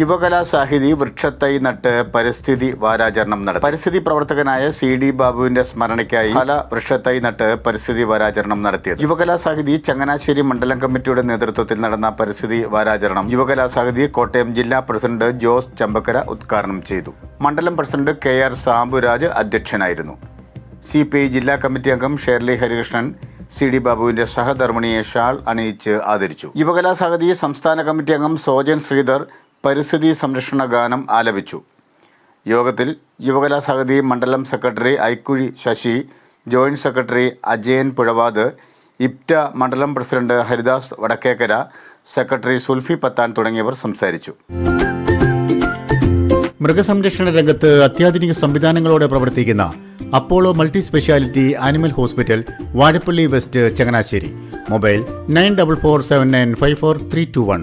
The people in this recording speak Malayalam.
യുവകലാ സാഹിതി വൃക്ഷത്തൈ നട്ട് പരിസ്ഥിതി വാരാചരണം നടത്തി. പരിസ്ഥിതി പ്രവർത്തകനായ സി ഡി ബാബുവിന്റെ സ്മരണയ്ക്കായി കല വൃക്ഷത്തൈ നട്ട് പരിസ്ഥിതി വാരാചരണം നടത്തിയത്. യുവകലാ സാഹിതി ചങ്ങനാശ്ശേരി മണ്ഡലം കമ്മിറ്റിയുടെ നേതൃത്വത്തിൽ നടന്ന പരിസ്ഥിതി വാരാചരണം യുവകലാ സാഹിതി കോട്ടയം ജില്ലാ പ്രസിഡന്റ് ജോസ് ചമ്പക്കര ഉദ്ഘാടനം ചെയ്തു. മണ്ഡലം പ്രസിഡന്റ് കെ ആർ സാംബുരാജ് അധ്യക്ഷനായിരുന്നു. സി പി ഐ ജില്ലാ കമ്മിറ്റി അംഗം ഷേർലി ഹരികൃഷ്ണൻ സി ഡി ബാബുവിന്റെ സഹധർമ്മിണിയെ ഷാൾ അണിയിച്ച് ആദരിച്ചു. യുവകലാ സാഹിതി സംസ്ഥാന കമ്മിറ്റി അംഗം സോജൻ ശ്രീധർ പരിസ്ഥിതി സംരക്ഷണ ഗാനം ആലപിച്ചു. യോഗത്തിൽ യുവകലാ സാഹിതി മണ്ഡലം secretary Aikkuzhi Sasi joint secretary Ajayan Puzhavathu IPTA മണ്ഡലം പ്രസിഡന്റ് ഹരിദാസ് വടക്കേക്കര സെക്രട്ടറി സുൽഫി പത്താൻ തുടങ്ങിയവർ സംസാരിച്ചു. മൃഗസംരക്ഷണ രംഗത്ത് അത്യാധുനിക സംവിധാനങ്ങളോടെ പ്രവർത്തിക്കുന്ന Apollo multi speciality animal hospital Vazhappally west Changanassery. Mobile nine double four seven nine five four three two one.